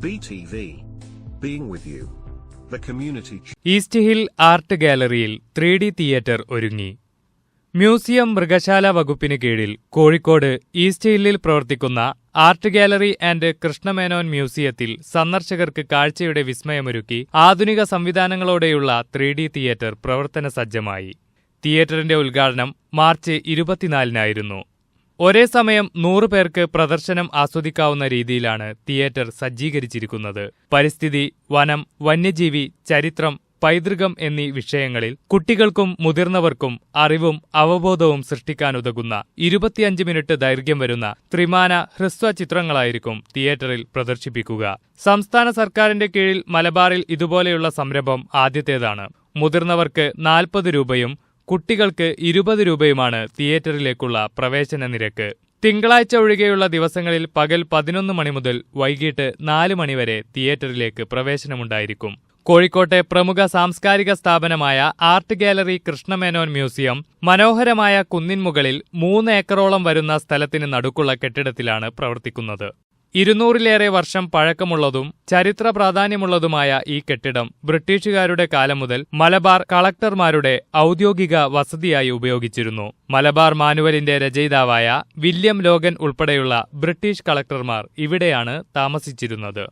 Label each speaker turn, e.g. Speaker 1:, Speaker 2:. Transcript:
Speaker 1: BTV. Being with you. The community.
Speaker 2: East Hill art ഗാലറിയിൽ three D theatre ഒരുങ്ങി museum മൃഗശാല വകുപ്പിന് കീഴിൽ കോഴിക്കോട് ഈസ്റ്റ് ഹില്ലിൽ പ്രവർത്തിക്കുന്ന ആർട്ട് ഗാലറി ആൻഡ് കൃഷ്ണമേനോൻ മ്യൂസിയത്തിൽ സന്ദർശകർക്ക് കാഴ്ചയുടെ വിസ്മയമൊരുക്കി ആധുനിക സംവിധാനങ്ങളോടെയുള്ള ത്രീ ഡി തിയേറ്റർ പ്രവർത്തന സജ്ജമായി തിയേറ്ററിന്റെ ഉദ്ഘാടനം മാർച്ച് ഇരുപത്തിനാലിനായിരുന്നു ഒരേ സമയം നൂറ് പേർക്ക് പ്രദർശനം ആസ്വദിക്കാവുന്ന രീതിയിലാണ് തിയേറ്റർ സജ്ജീകരിച്ചിരിക്കുന്നത്. പരിസ്ഥിതി വനം വന്യജീവി ചരിത്രം പൈതൃകം എന്നീ വിഷയങ്ങളിൽ കുട്ടികൾക്കും മുതിർന്നവർക്കും അറിവും അവബോധവും സൃഷ്ടിക്കാനുതകുന്ന ഇരുപത്തിയഞ്ച് മിനിറ്റ് ദൈർഘ്യം വരുന്ന ത്രിമാന ഹ്രസ്വ ചിത്രങ്ങളായിരിക്കും തിയേറ്ററിൽ പ്രദർശിപ്പിക്കുക. സംസ്ഥാന സർക്കാരിന്റെ കീഴിൽ മലബാറിൽ ഇതുപോലെയുള്ള സംരംഭം ആദ്യത്തേതാണ്. മുതിർന്നവർക്ക് നാൽപ്പത് രൂപയും കുട്ടികൾക്ക് ഇരുപത് രൂപയുമാണ് തിയേറ്ററിലേക്കുള്ള പ്രവേശന നിരക്ക്. തിങ്കളാഴ്ച ഒഴികെയുള്ള ദിവസങ്ങളിൽ പകൽ പതിനൊന്ന് മണി മുതൽ വൈകിട്ട് നാല് മണിവരെ തിയേറ്ററിലേക്ക് പ്രവേശനമുണ്ടായിരിക്കും. കോഴിക്കോട്ടെ പ്രമുഖ സാംസ്കാരിക സ്ഥാപനമായ ആർട്ട് ഗാലറി കൃഷ്ണമേനോൻ മ്യൂസിയം മനോഹരമായ കുന്നിൻമുകളിൽ മൂന്ന് ഏക്കറോളം വരുന്ന സ്ഥലത്തിന് നടുക്കുള്ള കെട്ടിടത്തിലാണ് പ്രവർത്തിക്കുന്നത്. ഇരുന്നൂറിലേറെ വർഷം പഴക്കമുള്ളതും ചരിത്ര പ്രാധാന്യമുള്ളതുമായ ഈ കെട്ടിടം ബ്രിട്ടീഷുകാരുടെ കാലം മുതൽ മലബാർ കളക്ടർമാരുടെ ഔദ്യോഗിക വസതിയായി ഉപയോഗിച്ചിരുന്നു. മലബാർ മാനുവലിന്റെ രചയിതാവായ വില്യം ലോഗൻ ഉൾപ്പെടെയുള്ള ബ്രിട്ടീഷ് കളക്ടർമാർ ഇവിടെയാണ് താമസിച്ചിരുന്നത്.